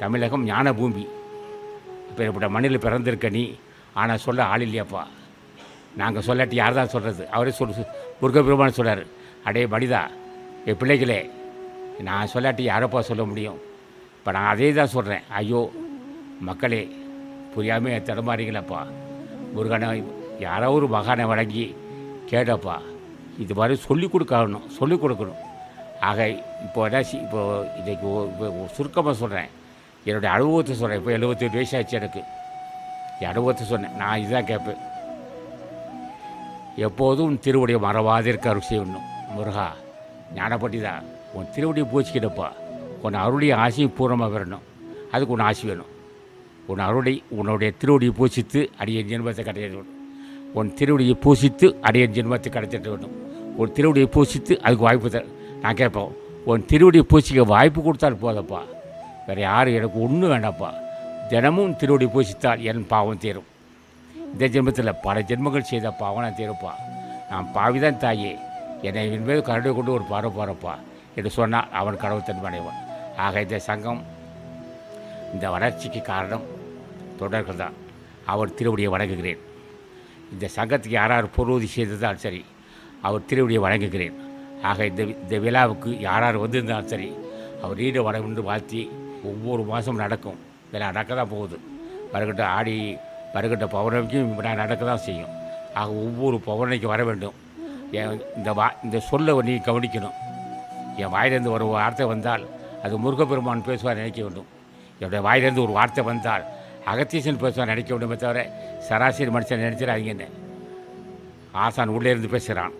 தமிழகம் ஞான பூமி இப்படிப்பட்ட மண்ணில் பிறந்திருக்க நீ ஆனால் சொல்ல ஆள் இல்லையாப்பா. நாங்கள் சொல்லாட்டி யார் தான் சொல்கிறது அவரே சொல் முருகப்பெருமான் சொல்கிறார் அடே மனிதா என் பிள்ளைகளே நான் சொல்லாட்டி யாரப்பா சொல்ல முடியும்? இப்போ நான் அதே தான் சொல்கிறேன் ஐயோ மக்களே புரியாமல் தடமாறீங்களப்பா. முருகனை யாரோ ஒரு மகானை வழங்கி கேட்டப்பா இது மாதிரி சொல்லிக் கொடுக்கணும் சொல்லிக் கொடுக்கணும். ஆக இப்போ என்ன இப்போது இன்றைக்கு சுருக்கமாக சொல்கிறேன் என்னுடைய அனுபவத்தை சொல்கிறேன் இப்போ எழுபத்தெட்டு வயசு ஆச்சு எனக்கு. என் அனுபவத்தை சொன்னேன். நான் இதுதான் கேட்பேன். எப்போதும் உன் திருவடியை மறவாதிருக்க அருள் செய்யணும். முருகா ஞானப்பட்டி தான் உன் திருவடியை பூச்சிக்கிட்டப்பா உன் அருளிய ஆசையும் பூர்ணமாக வரணும் அதுக்கு உன் ஆசை வேணும். உன் அருளை உன்னுடைய திருவடியை பூசித்து அடியன் ஜென்மத்தை கிடைச்சிட வேண்டும். உன் திருவடியை பூசித்து அடியன் ஜென்மத்தை கிடைச்சிட வேண்டும். உன் திருவடியை பூசித்து அதுக்கு வாய்ப்பு தர நான் கேட்போம் உன் திருவடியை பூசிக்க வாய்ப்பு கொடுத்தால் போதப்பா வேறு யாரும் எனக்கு ஒன்றும் வேண்டாம்ப்பா. தினமும் திருவடி பூசித்தால் என் பாவம் தீரும். இந்த ஜென்மத்தில் பல ஜென்மங்கள் செய்த பாவம் தீருப்பா நான் பாவிதான் தாயே. என்னை என் மீது கொண்டு ஒரு பார்வை போகிறப்பா என்று சொன்னால் அவன் கடவுள் தன்மை அடைவான் ஆக இந்த சங்கம் இந்த வளர்ச்சிக்கு காரணம் தொடர்கள் தான். அவர் திருவடியை வணங்குகிறேன். இந்த சங்கத்துக்கு யார் யார் பொருளுதவி செய்ததால் சரி அவர் திருவடியை வணங்குகிறேன். ஆக இந்த இந்த விழாவுக்கு யார் யார் வந்திருந்தாலும் சரி அவர் ஈடு வணங்குண்டு வாழ்த்தி ஒவ்வொரு மாதம் நடக்கும். இதெல்லாம் நடக்க தான் போகுது. வருகின்ற ஆடி வருகின்ற பௌர்ணமிக்கும் நான் நடக்க தான் செய்யும். ஆக ஒவ்வொரு பௌர்ணமிக்கு வர வேண்டும். என் இந்த வா இந்த சொல்லை நீ கவனிக்கணும். என் வாயிலிருந்து ஒரு வார்த்தை வந்தால் அது முருகப்பெருமான் பேசுவார் நினைக்க வேண்டும். என்னுடைய வாயிலிருந்து ஒரு வார்த்தை வந்தால் அகத்தீசன் பேசுவார் நினைக்க வேண்டுமே தவிர சராசரி மனுஷன் நினைச்சிடாதீங்கன்னு ஆசான் உள்ளே இருந்து பேசுகிறான்